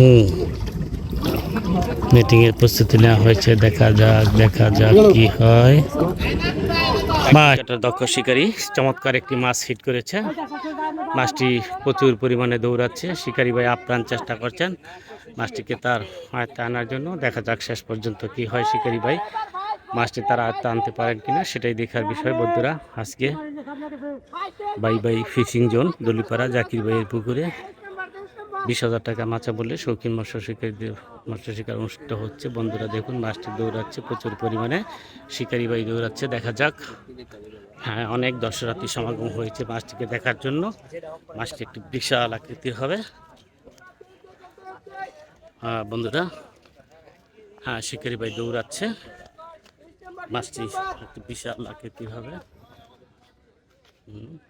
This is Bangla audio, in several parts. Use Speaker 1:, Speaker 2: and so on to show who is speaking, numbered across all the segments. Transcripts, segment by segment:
Speaker 1: হুম। মিটিং এর প্রস্তুতি নেওয়া হয়েছে, দেখা যাক দেখা যাক কি হয়। দক্ষ শিকারী, চমৎকার একটি মাছ হিট করেছে। মাছটি প্রচুর পরিমাণে দৌড়াচ্ছে। শিকারী ভাই আপ্রাণ চেষ্টা করছেন মাছটিকে তার আয়ত্তে আনার জন্য। দেখা যাক শেষ পর্যন্ত কি হয় শিকারী ভাই। মাছটি তার আয়ত্তে আনতে পারেন কিনা সেটাই দেখার বিষয় বন্ধুরা আজকে। Bye bye fishing zone, Dalipara, Zakir ভাইয়ের পুকুরে। বিশ হাজার টাকা মাছা বললে শৌখিন মৎস্য শিকারীদের মৎস্য শিকার অনুষ্ঠিত হচ্ছে। বন্ধুরা দেখুন, মাছটি দৌড়াচ্ছে, প্রচুর পরিমাণে শিকারি বাই দৌড়াচ্ছে। দেখা যাক। হ্যাঁ অনেক দর্শনার্থী সমাগম হয়েছে মাছটিকে দেখার জন্য। মাছটি একটি বিশাল আকৃতির হবে। হ্যাঁ বন্ধুরা। হ্যাঁ শিকারি বাই দৌড়াচ্ছে। মাছটি একটি বিশাল আকৃতির হবে। হুম।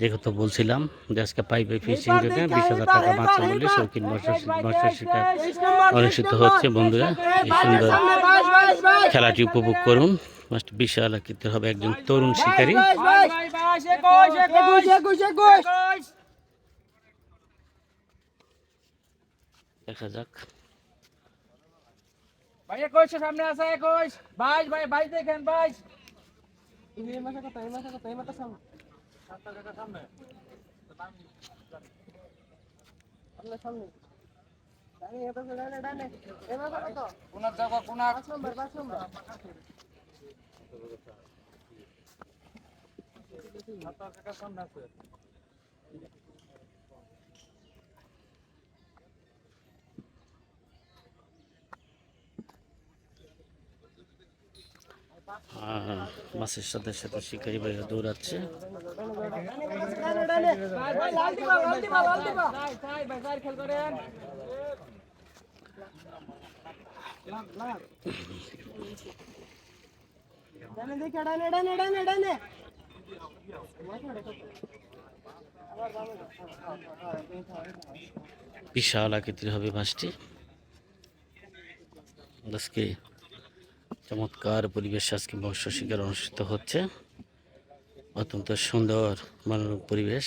Speaker 1: দেখো তো বলছিলাম যে আজকে পাইপে ফিশিং জন্য বিশ হাজার টাকা মাছ মূল্যে শৌখিন মৎস্য শিকার অনুষ্ঠিত হচ্ছে বন্ধুরা। এই সুন্দর খেলাটি উপভোগ করুন। মাছটি বিশাল আকৃতির হবে একজন তরুণ শিকারী। দেখা যাক।
Speaker 2: ভাই একুশ সামনে আছে একুশ। বাইশ ভাই বাইশ দেখেন বাইশ। কোনার জায়গা কোনার
Speaker 1: মাছের সাথে সাথে শিকারি ভাইরা দৌড়াচ্ছে।
Speaker 2: খেল করেন
Speaker 1: বিশাল আকৃতির হবে মাছটি আজকে চমৎকার পরিবেশ আজকে মৎস্য শিকার অনুষ্ঠিত হচ্ছে। অত্যন্ত সুন্দর, মনোরম পরিবেশ।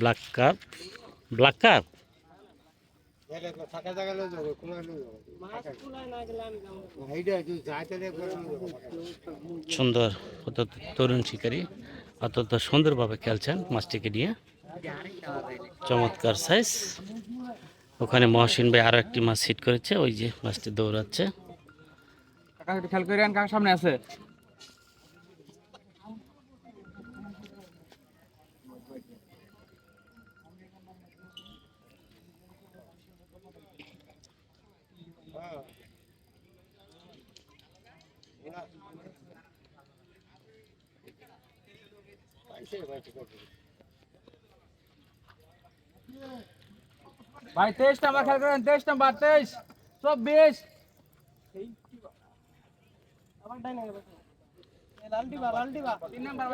Speaker 1: ব্ল্যাক কাপ ব্ল্যাক কাপ সুন্দর অত্যন্ত তরুণ শিকারী। অত্যন্ত সুন্দরভাবে খেলছেন মাছটিকে নিয়ে। চমৎকার সাইজ ওখানে মহসিন ভাই আরও একটি মাছ হিট করেছে, ওই যে মাছটি দৌড়াচ্ছে।
Speaker 2: খেয়াল সামনে আছে। ভাই তেইশ নাম্বার খেয়াল করেন তেইশ নাম্বার তেইশ চব্বিশ তিন নাম্বার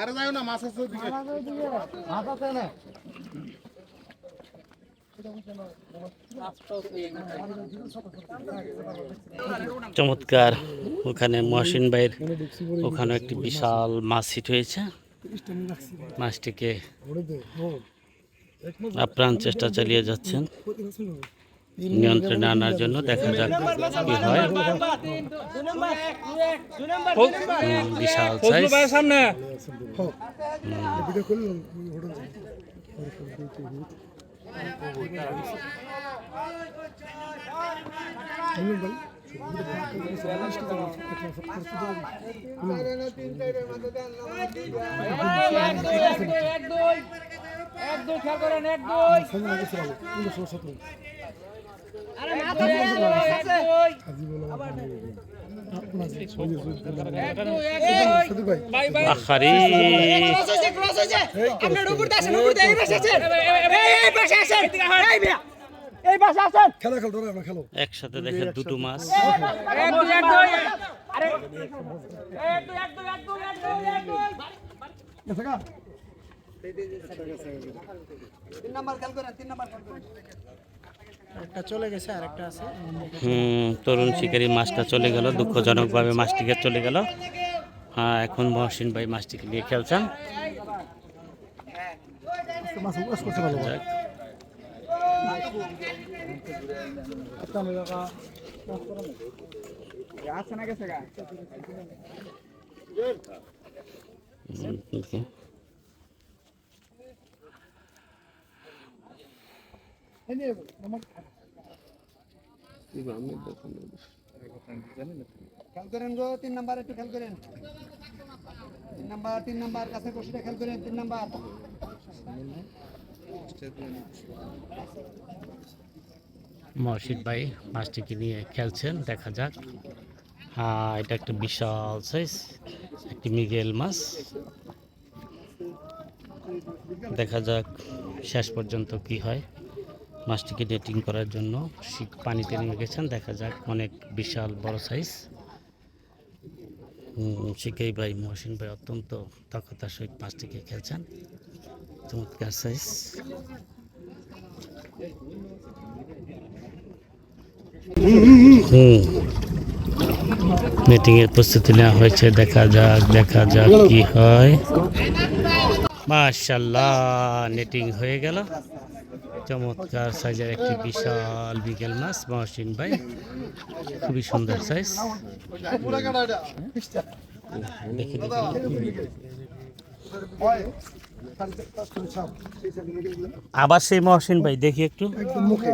Speaker 3: আরে যাও না মাছের দিকে মাছ
Speaker 1: চমৎকার, ওখানে মহসিন ভাইয়ের ওখানে একটি বিশাল মাছ হিট হয়েছে। মাছটিকে আপ্রাণ চেষ্টা চালিয়ে যাচ্ছেন। নিয়ন্ত্রণে আনার জন্য দেখা যাক কি হয়। বিশাল সাইজ
Speaker 2: সামনে। এক দুই এক দুই এক দুই। এক দুই খেয়াল করেন এক দুই
Speaker 1: একসাথে দেখে দুটো মাছ।
Speaker 2: এক দুই এক দুই আরে এক দুই এক
Speaker 4: একটা চলে গেছে আর একটা আছে।
Speaker 1: হুম তরুণ শিকারী মাছটা চলে গেল দুঃখজনকভাবে মাছটিকে চলে গেল। হ্যাঁ এখন মহসিন ভাই মাছটিকে নিয়ে খেলছেন।
Speaker 2: আছে না গেছে গা
Speaker 1: হুম, দেখি।
Speaker 4: খেয়াল করেন গো তিন নাম্বার একটু খেয়াল করেন। তিন নাম্বার তিন নাম্বার কাছে কষিটা খেয়াল করেন তিন নাম্বার।
Speaker 1: মহসিন ভাই মাছটিকে নিয়ে খেলছেন দেখা যাক। হ্যাঁ এটা একটা বিশাল সাইজ একটি মিগেল মাছ। দেখা যাক শেষ পর্যন্ত কি হয়। মাছটিকে ডেটিং করার জন্য শীত পানিতে নিয়ে গেছেন দেখা যাক, অনেক বিশাল, বড় সাইজ শিকাই ভাই, মহসিন ভাই অত্যন্ত দক্ষতার সহিত মাছটিকে খেলছেন। চমৎকার সাইজ হুম। মিটিং এর প্রস্তুতি নেওয়া হয়েছে। দেখা যাক দেখা যাক কি হয়। মাশাল্লাহ নেটিং হয়ে গেল। চমৎকার সাইজের একটি বিশাল বিকেল মাছ মহসিন ভাই। খুবই সুন্দর সাইজ দেখি আবার সেই মহসিন ভাই দেখি একটু।
Speaker 5: মুখে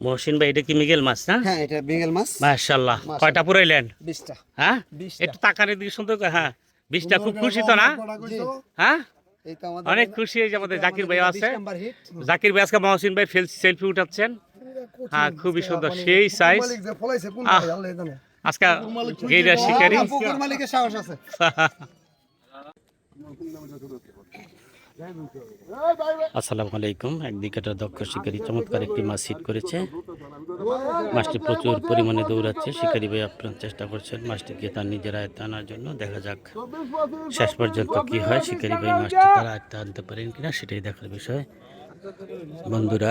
Speaker 1: মহসিন ভাই এটা কি মিগেল মাছ না?
Speaker 4: হ্যাঁ এটা বেঙ্গল মাছ।
Speaker 1: মাশাল্লাহ কয়টা পুরাইলেন?
Speaker 4: বিশটা।
Speaker 1: হ্যাঁ?
Speaker 4: বিশটা।
Speaker 1: একটু তাকানের দিকে সুন্দর করে হ্যাঁ। বিশটা খুব খুশি তো না? হ্যাঁ?
Speaker 4: এই তো আমাদের
Speaker 1: অনেক খুশি হয়েছে যে আমাদের জাকির ভাই আছে। জাকির ভাই আজকে মহসিন ভাই সেলফি উঠাচ্ছেন। হ্যাঁ খুবই সুন্দর। সেই সাইজ আজকে শিকারি।
Speaker 4: মালিকের সাহস আছে।
Speaker 1: আসসালামু আলাইকুম। একদিকে একটা দক্ষ শিকারী চমৎকার একটি মাছ হিট করেছে। মাছটি প্রচুর পরিমাণে দৌড়াচ্ছে। শিকারী ভাই আপনার চেষ্টা করছেন মাছটিকে তার নিজের আয়ত্তে আনার জন্য। দেখা যাক শেষ পর্যন্ত কি হয়। শিকারী ভাই মাছটি তার আয়ত্তে আনতে পারেন কিনা সেটাই দেখার বিষয়। বন্ধুরা,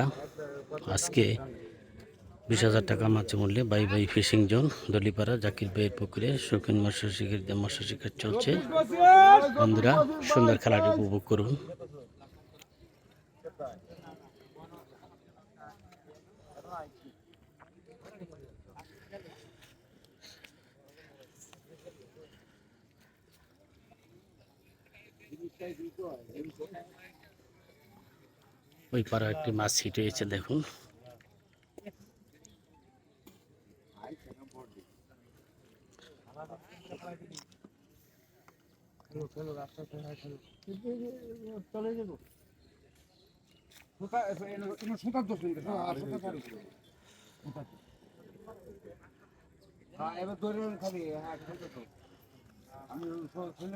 Speaker 1: আজকে বিশ হাজার টাকা মাছ মূল্যে bye bye fishing zone, Dalipara, Zakir ভাইয়ের পুকুরে শৌখিন মৎস্য শিকার মৎস্য শিকার চলছে। বন্ধুরা, সুন্দর খেলাটি উপভোগ করুন। ওই পাড়া একটি মাছ হিট হয়েছে দেখুন।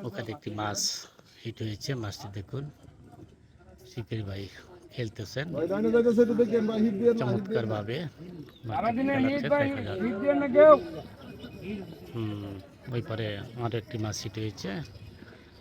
Speaker 1: ওখানে একটি মাছ হিট হয়েছে, মাছটি দেখুন। শিকির ভাই খেলতেছেন। চমৎকার ভাবে ওই পরে আর একটি মাছ হিট হয়েছে।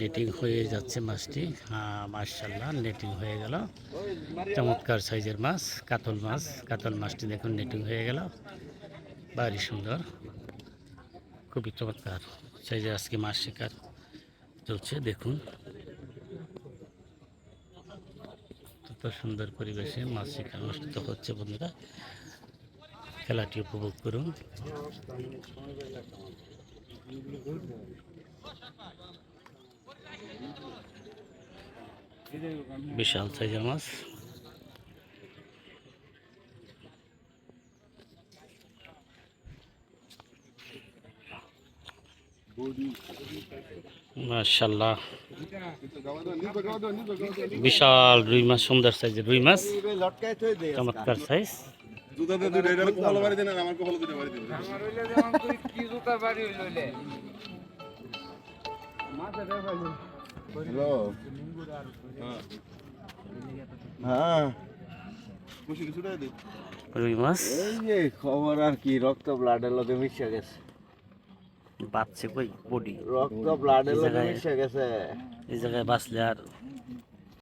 Speaker 1: নেটিং হয়ে যাচ্ছে মাছটি। হ্যাঁ মার্শাল্লাহ নেটিং হয়ে গেল। চমৎকার সাইজের মাছ, কাতল মাছ। কাতল মাছটি দেখুন নেটিং হয়ে গেল। ভারী সুন্দর, খুবই চমৎকার। সাইজের আজকে মাছ শিকার চলছে, দেখুন। কত সুন্দর পরিবেশে মাছ শিকার অনুষ্ঠিত হচ্ছে, বন্ধুরা। খেলাটি উপভোগ করুন। বিশাল সাইজের মাছ। মাশাল্লাহ বিশাল রুই মাছ সুন্দর সাইজের রুই মাছ। চমৎকার সাইজ
Speaker 3: হ্যাঁ।
Speaker 1: রুই মাছ।
Speaker 6: খবর আর কি রক্ত ব্লাডের লগে মিশে গেছে।
Speaker 1: বাচ্চে কই? বডি
Speaker 6: রক্ত ব্লাডের মিশে গেছে।
Speaker 1: এই জায়গায় বাঁচলে আর